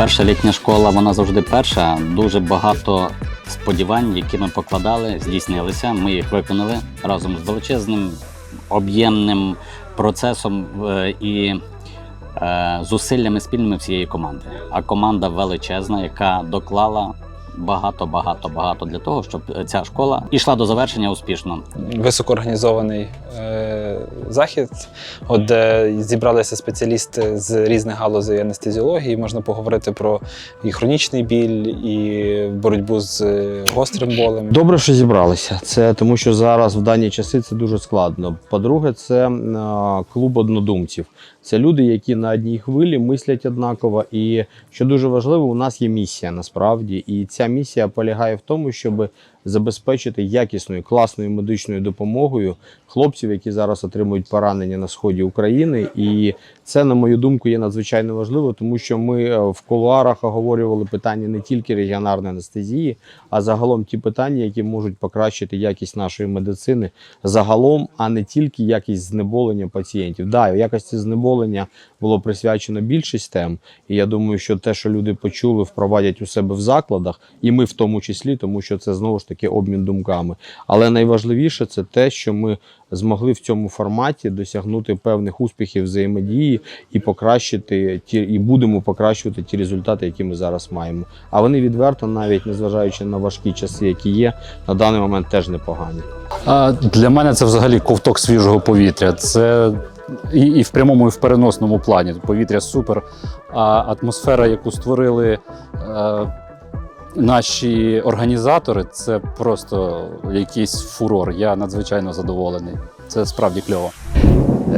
Перша літня школа, вона завжди перша. Дуже багато сподівань, які ми покладали, здійснилися. Ми їх виконали разом з величезним об'ємним процесом е, і е, зусиллями спільними всієї команди. А команда величезна, яка доклала багато, багато, багато для того, щоб ця школа йшла до завершення успішно. високоорганізований е, захід, от де зібралися спеціалісти з різних галузей анестезіології. Можна поговорити про і хронічний біль, і боротьбу з е, гострим болем. Добре, що зібралися. Це тому, що зараз в дані часи це дуже складно. По-друге, це е, клуб однодумців. Це люди, які на одній хвилі мислять однаково. І що дуже важливо, у нас є місія насправді. І ця місія полягає в тому, щоб забезпечити якісною класною медичною допомогою хлопців, які зараз отримують поранення на сході України. І це, на мою думку, є надзвичайно важливо, тому що ми е, в кулуарах оговорювали питання не тільки регіонарної анестезії, а загалом ті питання, які можуть покращити якість нашої медицини загалом, а не тільки якість знеболення пацієнтів. Да, якості знеболення було присвячено більшість тем, і я думаю, що те, що люди почули, впровадять у себе в закладах, і ми в тому числі, тому що це знову ж таки обмін думками. Але найважливіше це те, що ми змогли в цьому форматі досягнути певних успіхів взаємодії і покращити ті, і будемо покращувати ті результати, які ми зараз маємо. А вони відверто, навіть незважаючи на важкі часи, які є, на даний момент теж непогані. А для мене це взагалі ковток свіжого повітря. Це і, і в прямому, і в переносному плані. Повітря супер. А атмосфера, яку створили е, наші організатори, це просто якийсь фурор. Я надзвичайно задоволений. Це справді кльово.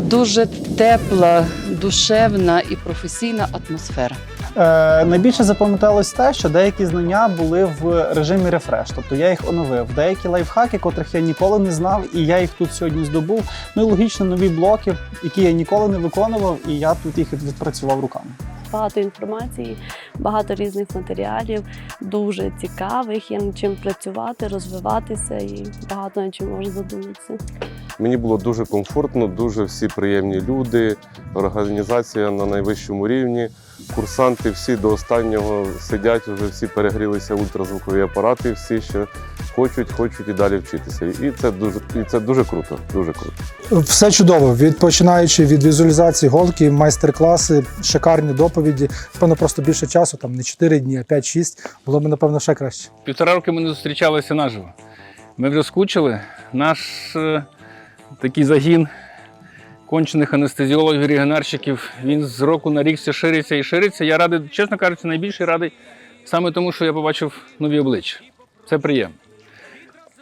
Дуже тепла, душевна і професійна атмосфера. Е, найбільше запам'яталось те, що деякі знання були в режимі рефреш, тобто я їх оновив. Деякі лайфхаки, котрих я ніколи не знав, і я їх тут сьогодні здобув. Ну і логічно нові блоки, які я ніколи не виконував, і я тут їх відпрацював руками. Багато інформації, багато різних матеріалів, дуже цікавих. Є над чим працювати, розвиватися і багато над чим можна задуматися. Мені було дуже комфортно, дуже всі приємні люди, організація на найвищому рівні. Курсанти всі до останнього сидять, вже всі перегрілися ультразвукові апарати, всі ще хочуть, хочуть і далі вчитися. І це дуже, і це дуже круто. Дуже круто. Все чудово. Від починаючи від візуалізації голки, майстер-класи, шикарні доповіді. Напевно, просто більше часу, там не 4 дні, а 5-6. Було б, напевно, ще краще. Півтора роки ми не зустрічалися наживо. Ми вже скучили. Наш е, такий загін кончених анестезіологів, регіонарщиків, він з року на рік все шириться і шириться. Я радий, чесно кажучи, найбільше радий саме тому, що я побачив нові обличчя. Це приємно.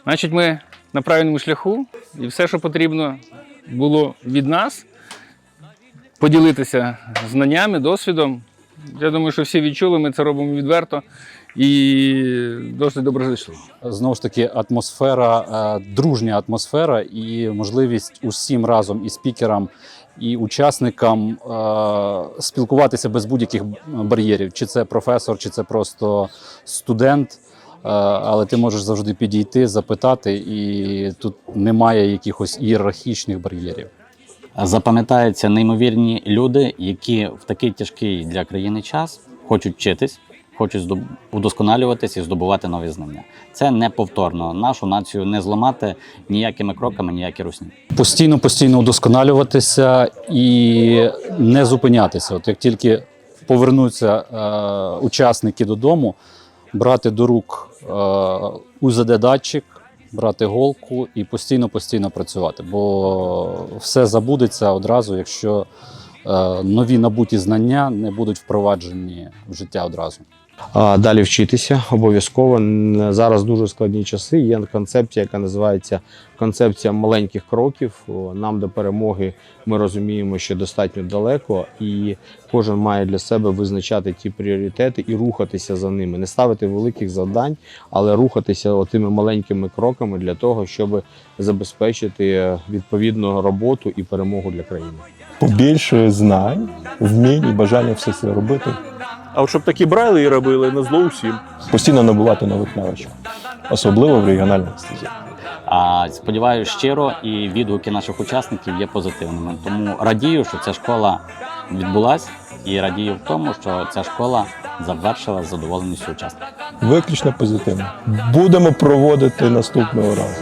Значить, ми на правильному шляху, і все, що потрібно було від нас, поділитися знаннями, досвідом. Я думаю, що всі відчули, ми це робимо відверто і досить доброзичливо. Знову ж таки, атмосфера, е, дружня атмосфера і можливість усім разом і спікерам, і учасникам е, спілкуватися без будь-яких бар'єрів. Чи це професор, чи це просто студент. Е, Але ти можеш завжди підійти, запитати, і тут немає якихось ієрархічних бар'єрів. Запам'ятаються неймовірні люди, які в такий тяжкий для країни час хочуть вчитись, хочуть удосконалюватись і здобувати нові знання. Це неповторно. Нашу націю не зламати ніякими кроками, ніякі русні. Постійно, постійно удосконалюватися і не зупинятися. От як тільки повернуться е, учасники додому, брати до рук е, УЗД-датчик, брати голку і постійно, постійно працювати. Бо все забудеться одразу, якщо е, нові набуті знання не будуть впроваджені в життя одразу. Далі вчитися обов'язково. Зараз дуже складні часи. Є концепція, яка називається концепція маленьких кроків. Нам до перемоги ми розуміємо, що достатньо далеко, і кожен має для себе визначати ті пріоритети і рухатися за ними, не ставити великих завдань, але рухатися тими маленькими кроками для того, щоб забезпечити відповідну роботу і перемогу для країни. побільше знань, вмінь і бажання все це робити. А от щоб такі брали і робили на зло усім. Постійно набувати нових навичок, особливо в регіональній анестезії. А сподіваюся щиро, і відгуки наших учасників є позитивними. Тому радію, що ця школа відбулась, і радію в тому, що ця школа завершила з задоволеністю учасників. Виключно позитивно. Будемо проводити наступного разу.